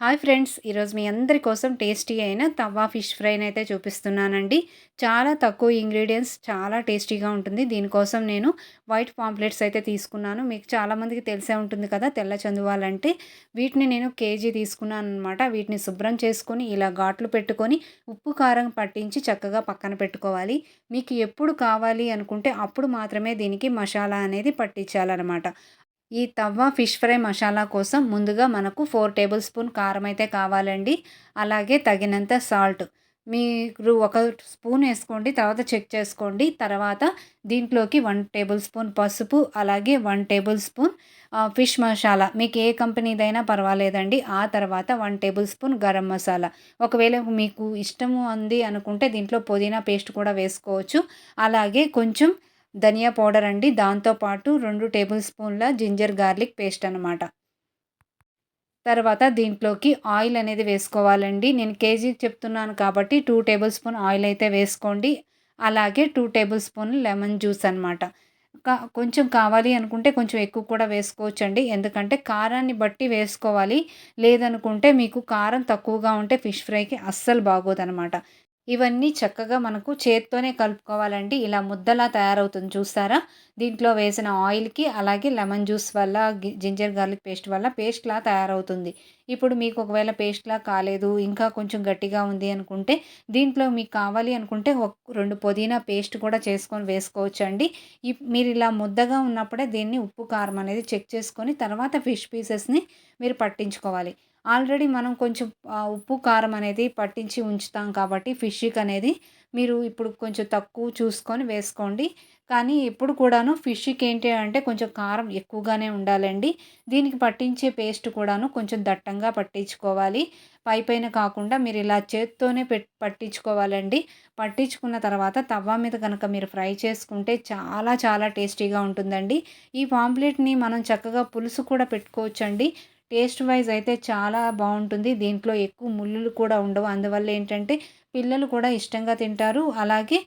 Hi friends ఈరోజు మీ అందరి కోసం టేస్టీ అయిన తవా ఫిష్ ఫ్రైని అయితే చూపిస్తున్నానండి. చాలా తక్కువ ఇంగ్రీడియంట్స్ చాలా టేస్టీగా ఉంటుంది. దీనికోసం నేను వైట్ పాంప్లెట్స్ అయితే తీసుకున్నాను. మీకు చాలామందికి తెలిసే ఉంటుంది కదా తెల్ల చందువాలంటే. వీటిని నేను కేజీ తీసుకున్నాను అనమాట వీటిని శుభ్రం చేసుకొని ఇలా ఘాట్లు పెట్టుకొని ఉప్పు కారం పట్టించి చక్కగా పక్కన పెట్టుకోవాలి. మీకు ఎప్పుడు కావాలి అనుకుంటే అప్పుడు మాత్రమే దీనికి మసాలా అనేది పట్టించాలన్నమాట. ఈ తవ్వ ఫిష్ ఫ్రై మసాలా కోసం ముందుగా మనకు ఫోర్ టేబుల్ స్పూన్ కారం అయితే కావాలండి. అలాగే తగినంత సాల్ట్. మీరు ఒక స్పూన్ వేసుకోండి తర్వాత చెక్ చేసుకోండి. తర్వాత దీంట్లోకి వన్ టేబుల్ స్పూన్ పసుపు అలాగే one tablespoon fish masala. మీకు ఏ కంపెనీదైనా పర్వాలేదండి. ఆ తర్వాత one tablespoon garam masala. ఒకవేళ మీకు ఇష్టము ఉంది అనుకుంటే దీంట్లో పుదీనా పేస్ట్ కూడా వేసుకోవచ్చు. అలాగే కొంచెం ధనియా పౌడర్ అండి. దాంతోపాటు రెండు టేబుల్ స్పూన్ల జింజర్ గార్లిక్ పేస్ట్ అనమాట తర్వాత దీంట్లోకి ఆయిల్ అనేది వేసుకోవాలండి. నేను కేజీకి చెప్తున్నాను కాబట్టి టూ టేబుల్ స్పూన్ ఆయిల్ అయితే వేసుకోండి. అలాగే two tablespoon lemon juice అనమాట కొంచెం కావాలి అనుకుంటే కొంచెం ఎక్కువ కూడా వేసుకోవచ్చు అండి ఎందుకంటే కారాన్ని బట్టి వేసుకోవాలి. లేదనుకుంటే మీకు కారం తక్కువగా ఉంటే ఫిష్ ఫ్రైకి అస్సలు బాగోదనమాట ఇవన్నీ చక్కగా మనకు చేత్తోనే కలుపుకోవాలండి. ఇలా ముద్దలా తయారవుతుంది చూస్తారా? దీంట్లో వేసిన ఆయిల్కి అలాగే లెమన్ జ్యూస్ వల్ల జింజర్ గార్లిక్ పేస్ట్ వల్ల పేస్ట్లా తయారవుతుంది. ఇప్పుడు మీకు ఒకవేళ పేస్ట్లా కాలేదు ఇంకా కొంచెం గట్టిగా ఉంది అనుకుంటే దీంట్లో మీకు కావాలి అనుకుంటే ఒక రెండు పుదీనా పేస్ట్ కూడా చేసుకొని వేసుకోవచ్చు అండి మీరు ఇలా ముద్దగా ఉన్నప్పుడే దీన్ని ఉప్పు కారం అనేది చెక్ చేసుకొని తర్వాత ఫిష్ పీసెస్ని మీరు పట్టించుకోవాలి. ఆల్రెడీ మనం కొంచెం ఉప్పు కారం అనేది పట్టించి ఉంచుతాం కాబట్టి ఫిష్కి అనేది మీరు ఇప్పుడు కొంచెం తక్కువ చూసుకొని వేసుకోండి. కానీ ఎప్పుడు కూడాను ఫిష్కి ఏంటి అంటే కొంచెం కారం ఎక్కువగానే ఉండాలండి. దీనికి పట్టించే పేస్ట్ కూడాను కొంచెం దట్టంగా పట్టించుకోవాలి. పై పైన కాకుండా మీరు ఇలా చేత్తోనే పెట్ పట్టించుకోవాలండి. పట్టించుకున్న తర్వాత తవ్వ మీద కనుక మీరు ఫ్రై చేసుకుంటే చాలా చాలా టేస్టీగా ఉంటుందండి. ఈ పాంప్లెట్ని మనం చక్కగా పులుసు కూడా పెట్టుకోవచ్చండి. టేస్ట్ వైజ్ అయితే చాలా బాగుంటుంది. దీంట్లో ఎక్కువ ముళ్ళులు కూడా ఉండవు. అందువల్ల ఏంటంటే పిల్లలు కూడా ఇష్టంగా తింటారు. అలాగే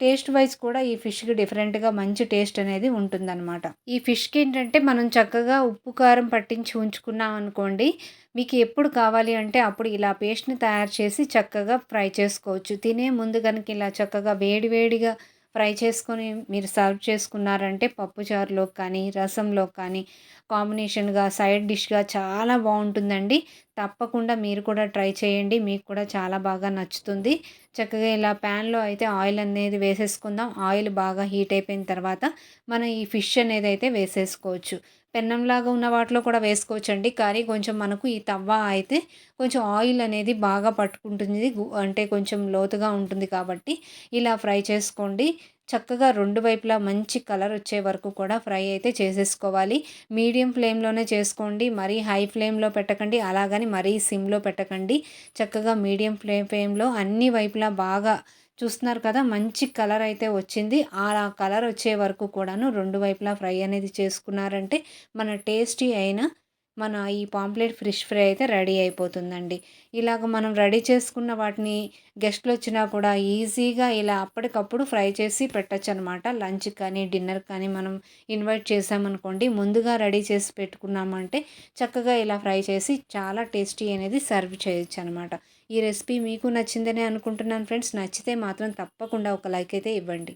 టేస్ట్ వైజ్ కూడా ఈ ఫిష్కి డిఫరెంట్గా మంచి టేస్ట్ అనేది ఉంటుందన్నమాట. ఈ ఫిష్కి ఏంటంటే మనం చక్కగా ఉప్పు కారం పట్టించి ఉంచుకున్నాం అనుకోండి మీకు ఎప్పుడు కావాలి అంటే అప్పుడు ఇలా పేస్ట్ని తయారు చేసి చక్కగా ఫ్రై చేసుకోవచ్చు. తినే ముందు కనుక ఇలా చక్కగా వేడి వేడిగా ఫ్రై చేసుకొని మీరు సర్వ్ చేసుకున్నారంటే పప్పుచారులో కానీ రసంలో కానీ కాంబినేషన్గా సైడ్ డిష్గా చాలా బాగుంటుందండి. తప్పకుండా మీరు కూడా ట్రై చేయండి. మీకు కూడా చాలా బాగా నచ్చుతుంది. చక్కగా ఇలా ప్యాన్లో అయితే ఆయిల్ అనేది వేసేసుకుందాం. ఆయిల్ బాగా హీట్ అయిపోయిన తర్వాత మనం ఈ ఫిష్ అనేది అయితే వేసేసుకోవచ్చు. పెన్నంలాగా ఉన్న వాటిలో కూడా వేసుకోవచ్చండి. కానీ కొంచెం మనకు ఈ తవ్వ అయితే కొంచెం ఆయిల్ అనేది బాగా పట్టుకుంటుంది. అంటే కొంచెం లోతుగా ఉంటుంది కాబట్టి ఇలా ఫ్రై చేసుకోండి. చక్కగా రెండు వైపులా మంచి కలర్ వచ్చే వరకు కూడా ఫ్రై అయితే చేసేసుకోవాలి. మీడియం ఫ్లేమ్లోనే చేసుకోండి. మరీ హై ఫ్లేమ్లో పెట్టకండి. అలాగని మరీ సిమ్లో పెట్టకండి. చక్కగా మీడియం ఫ్లేమ్ ఫ్లేమ్లో అన్ని వైపులా బాగా చూస్తున్నారు కదా మంచి కలర్ అయితే వచ్చింది. ఆ కలర్ వచ్చే వరకు కూడాను రెండు వైపులా ఫ్రై అనేది చేసుకున్నారంటే మన టేస్టీ అయిన మన ఈ పాంప్లెట్ ఫిష్ ఫ్రై అయితే రెడీ అయిపోతుందండి. ఇలాగ మనం రెడీ చేసుకున్న వాటిని గెస్ట్లు వచ్చినా కూడా ఈజీగా ఇలా అప్పటికప్పుడు ఫ్రై చేసి పెట్టచ్చు అనమాట లంచ్ కానీ డిన్నర్ కానీ మనం ఇన్వైట్ చేసామనుకోండి ముందుగా రెడీ చేసి పెట్టుకున్నామంటే చక్కగా ఇలా ఫ్రై చేసి చాలా టేస్టీ అనేది సర్వ్ చేయొచ్చు అనమాట ఈ రెసిపీ మీకు నచ్చిందని అనుకుంటున్నాను ఫ్రెండ్స్. నచ్చితే మాత్రం తప్పకుండా ఒక లైక్ అయితే ఇవ్వండి.